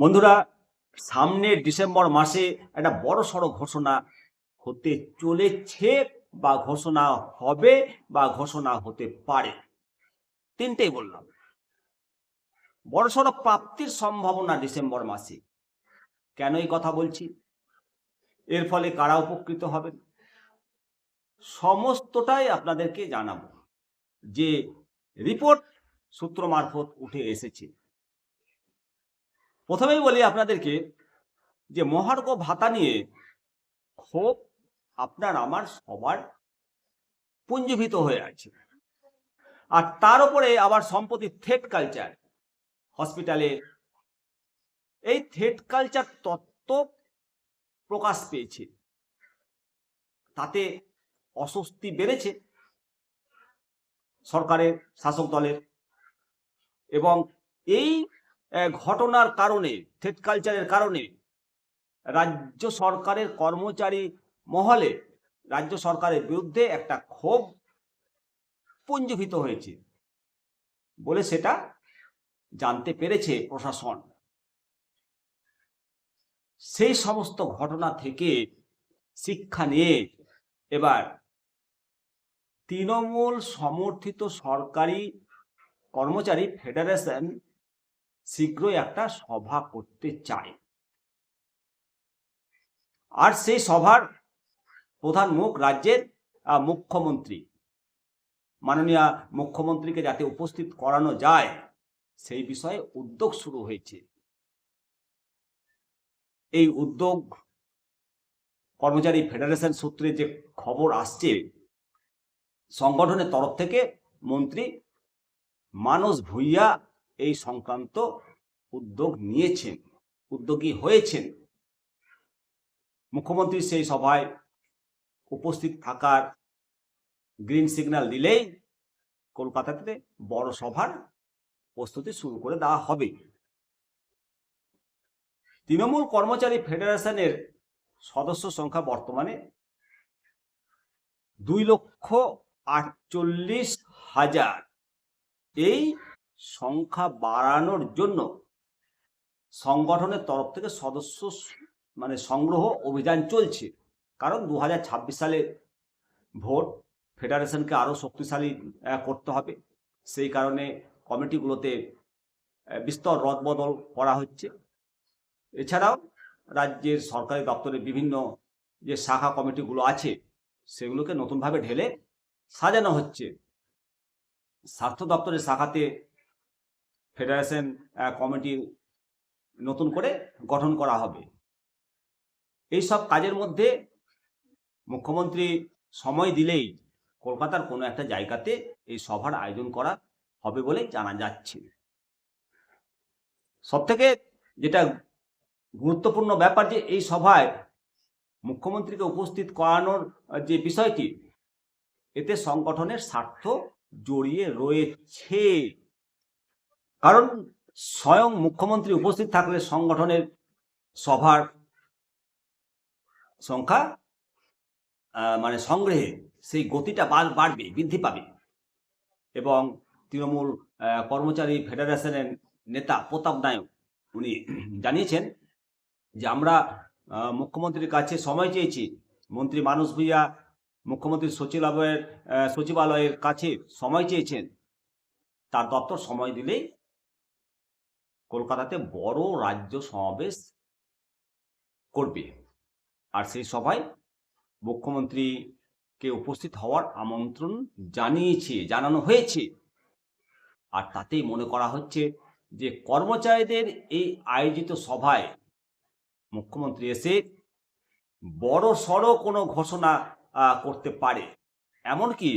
বন্ধুরা, সামনে ডিসেম্বর মাসে একটা বড় সড়ো ঘোষণা হতে চলেছে বা ঘোষণা হবে বা ঘোষণা হতে পারে। তিনটেই বললাম। বড় সড়ো প্রাপ্তির সম্ভাবনা ডিসেম্বর মাসে। কেন এই কথা বলছি? এর ফলে কারা উপকৃত হবেন? সমস্তটাই আপনাদেরকে জানাব। যে রিপোর্ট সূত্র মারফত উঠে এসেছে। প্রথমেই বলি আপনাদেরকে যে মহার্ঘ ভাতা নিয়ে ক্ষোভ আপনার আমার সবার পুঞ্জীভূত হয়ে আছে। আর তার উপরে আবার সম্প্রতি থেট কালচার হসপিটালে এই থেট কালচার তত্ত্ব প্রকাশ পেয়েছে। তাতে অস্বস্তি বেড়েছে সরকারের শাসক দলের এবং এই ঘটনার কারণে থেট কালচারের কারণে রাজ্য সরকারের কর্মচারী মহলে রাজ্য সরকারের বিরুদ্ধে একটা ক্ষোভ পুঞ্জীভূত হয়েছে বলে সেটা জানতে পেরেছে প্রশাসন। সেই সমস্ত ঘটনা থেকে শিক্ষা নিয়ে এবার তৃণমূল সমর্থিত সরকারি কর্মচারী ফেডারেশন শীঘ্রই একটা সভা করতে চায়। আর সেই সভার প্রধান মুখ রাজ্যের মুখ্যমন্ত্রী। মাননীয় মুখ্যমন্ত্রীকে যাতে উপস্থিত করানো যায়, সেই বিষয়ে উদ্যোগ শুরু হয়েছে। এই উদ্যোগ কর্মচারী ফেডারেশন সূত্রে যে খবর আসছে, সংগঠনের তরফ থেকে মন্ত্রী মানস ভূঁইয়া এই সংক্রান্ত উদ্যোগ নিয়েছেন, উদ্যোগী হয়েছেন। মুখ্যমন্ত্রী সেই সভায় উপস্থিত থাকার গ্রিন সিগন্যাল দিলেই কলকাতাতে বড় সভার প্রস্তুতি শুরু করে দেওয়া হবে। তৃণমূল কর্মচারী ফেডারেশনের সদস্য সংখ্যা বর্তমানে দুই লক্ষ আটচল্লিশ হাজার। এই সংখ্যা বাড়ানোর জন্য সংগঠনের তরফ থেকে সদস্য মানে সংগ্রহ অভিযান চলছে। কারণ দু হাজার ছাব্বিশ সালে ভোট, ফেডারেশনকে আরও শক্তিশালী করতে হবে। সেই কারণে কমিটিগুলোতে বিস্তর রদবদল করা হচ্ছে। এছাড়াও রাজ্যের সরকারি দপ্তরের বিভিন্ন যে শাখা কমিটিগুলো আছে, সেগুলোকে নতুনভাবে ঢেলে সাজানো হচ্ছে। স্বাস্থ্য দপ্তরের শাখাতে ফেডারেশন কমিটি নতুন করে গঠন করা হবে। এই সব কাজের মধ্যে মুখ্যমন্ত্রী সময় দিলেই কলকাতার কোনো একটা জায়গাতে এই সভার আয়োজন করা হবে বলে জানা যাচ্ছে। সব থেকে যেটা গুরুত্বপূর্ণ ব্যাপার যে এই সভায় মুখ্যমন্ত্রীকে উপস্থিত করানোর যে বিষয়টি, এতে সংগঠনের স্বার্থ জড়িয়ে রয়েছে। কারণ স্বয়ং মুখ্যমন্ত্রী উপস্থিত থাকলে সংগঠনের সভার সংখ্যা মানে সংগ্রহে সেই গতিটা বাড়- বাড়বে, বৃদ্ধি পাবে। এবং তৃণমূল কর্মচারী ফেডারেশনের নেতা প্রতাপ নায়ক, উনি জানিয়েছেন যে আমরা মুখ্যমন্ত্রীর কাছে সময় চেয়েছি। মন্ত্রী মানস ভূঁইয়া মুখ্যমন্ত্রীর সচিবালয়ের সচিবালয়ের কাছে সময় চেয়েছেন। তার দপ্তর সময় দিলেই কলকাতাতে বড় রাজ্য সমাবেশ করবে। আর সেই সভায় মুখ্যমন্ত্রীকে উপস্থিত হওয়ার আমন্ত্রণ জানিয়েছে, জানানো হয়েছে। আর তাতেই মনে করা হচ্ছে যে কর্মচারীদের এই আয়োজিত সভায় মুখ্যমন্ত্রী এসে বড় সড়ো কোনো ঘোষণা করতে পারে। এমনকি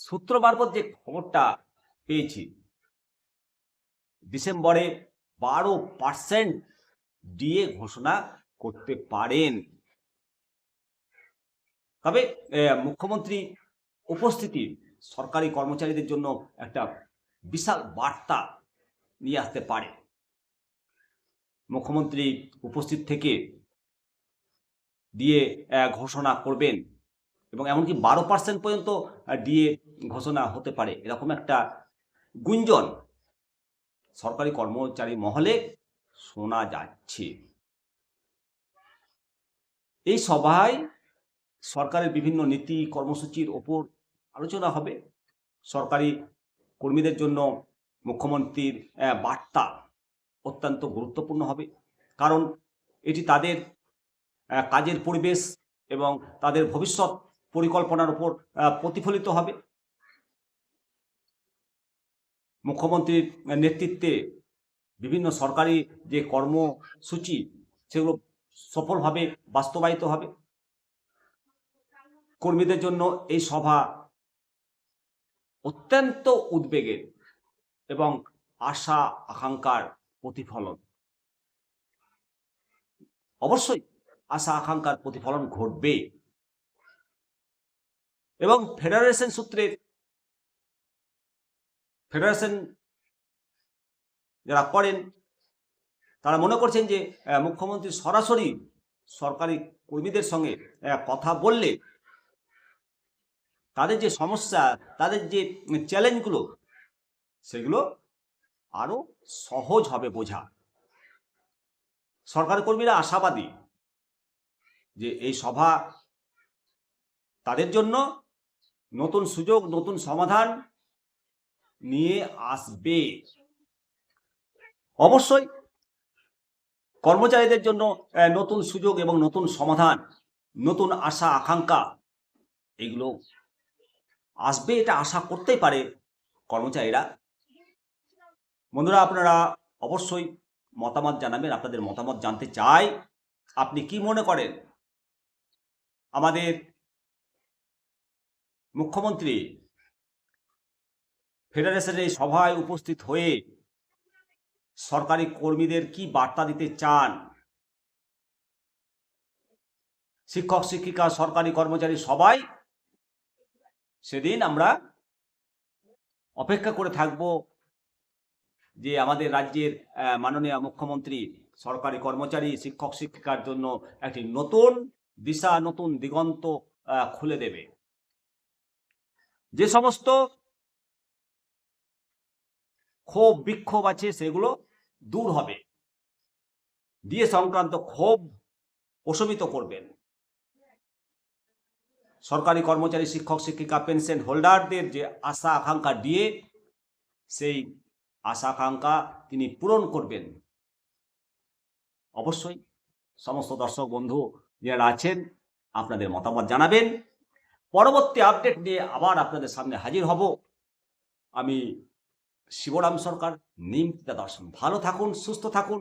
সূত্র মারফত যে খবরটা পেয়েছি ডিসেম্বরে বারো পার্সেন্ট ডিএ ঘোষণা করতে পারেন। তবে মুখ্যমন্ত্রী উপস্থিতি সরকারি কর্মচারীদের জন্য একটা বিশাল বার্তা নিয়ে আসতে পারে। মুখ্যমন্ত্রী উপস্থিত থেকে দিয়ে ঘোষণা করবেন এবং এমনকি বারো পার্সেন্ট পর্যন্ত ডিএ ঘোষণা হতে পারে। এরকম একটা গুঞ্জন সরকারি কর্মচারী মহলে শোনা যাচ্ছে। এই সভায় সরকারের বিভিন্ন নীতি, কর্মসূচির ওপর আলোচনা হবে। সরকারি কর্মীদের জন্য মুখ্যমন্ত্রীর বার্তা অত্যন্ত গুরুত্বপূর্ণ হবে। কারণ এটি তাদের কাজের পরিবেশ এবং তাদের ভবিষ্যৎ পরিকল্পনার উপর প্রতিফলিত হবে। মুখ্যমন্ত্রীর নেতৃত্বে বিভিন্ন সরকারি যে কর্মসূচি, সেগুলো সফলভাবে বাস্তবায়িত হবে। কর্মীদের জন্য এই সভা অত্যন্ত উদ্বেগের এবং আশা আকাঙ্ক্ষার প্রতিফলন। অবশ্যই আশা আকাঙ্ক্ষার প্রতিফলন ঘটবে এবং ফেডারেশন সূত্রে ফেডারেশন যারা করেন, তারা মনে করছেন যে মুখ্যমন্ত্রী সরাসরি সরকারি কর্মীদের সঙ্গে কথা বললে তাদের যে সমস্যা, তাদের যে চ্যালেঞ্জগুলো সেগুলো আরও সহজ হবে বোঝা। সরকারি কর্মীরা আশাবাদী যে এই সভা তাদের জন্য নতুন সুযোগ, নতুন সমাধান নিয়ে আসবে। অবশ্যই কর্মচারীদের জন্য নতুন সুযোগ এবং নতুন সমাধান, নতুন আশা, আকাঙ্ক্ষা, এগুলো আসবে, এটা আশা করতেই পারে কর্মচারীরা। বন্ধুরা, আপনারা অবশ্যই মতামত জানাবেন, আপনাদের মতামত জানতে চাই। আপনি কি মনে করেন? আমাদের মুখ্যমন্ত্রী ফেডারেশনের এই সভায় উপস্থিত হয়ে সরকারি কর্মীদের কি বার্তা দিতে চান? শিক্ষক, শিক্ষিকা, সরকারি কর্মচারী সবাই সেদিন আমরা অপেক্ষা করে থাকব যে আমাদের রাজ্যের মাননীয় মুখ্যমন্ত্রী সরকারি কর্মচারী, শিক্ষক, শিক্ষিকার জন্য একটি নতুন দিশা, নতুন দিগন্ত খুলে দেবে। যে সমস্ত ক্ষোভ, বিক্ষোভ আছে, সেগুলো দূর হবে। দিয়ে সংক্রান্ত ক্ষোভ প্রশমিত করবেন। সরকারি কর্মচারী, শিক্ষক, শিক্ষিকা, পেনশন হোল্ডারদের যে আশা, আকাঙ্ক্ষা দিয়ে সেই আশা, আকাঙ্ক্ষা তিনি পূরণ করবেন। অবশ্যই সমস্ত দর্শক, বন্ধু যারা আছেন, আপনাদের মতামত জানাবেন। পরবর্তী আপডেট নিয়ে আবার আপনাদের সামনে হাজির হব। আমি শিবরাম সরকার নিমতা দর্শন ভালো থাকুন সুস্থ থাকুন।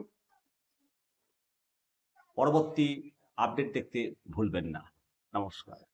পরবর্তী আপডেট দেখতে ভুলবেন না। নমস্কার।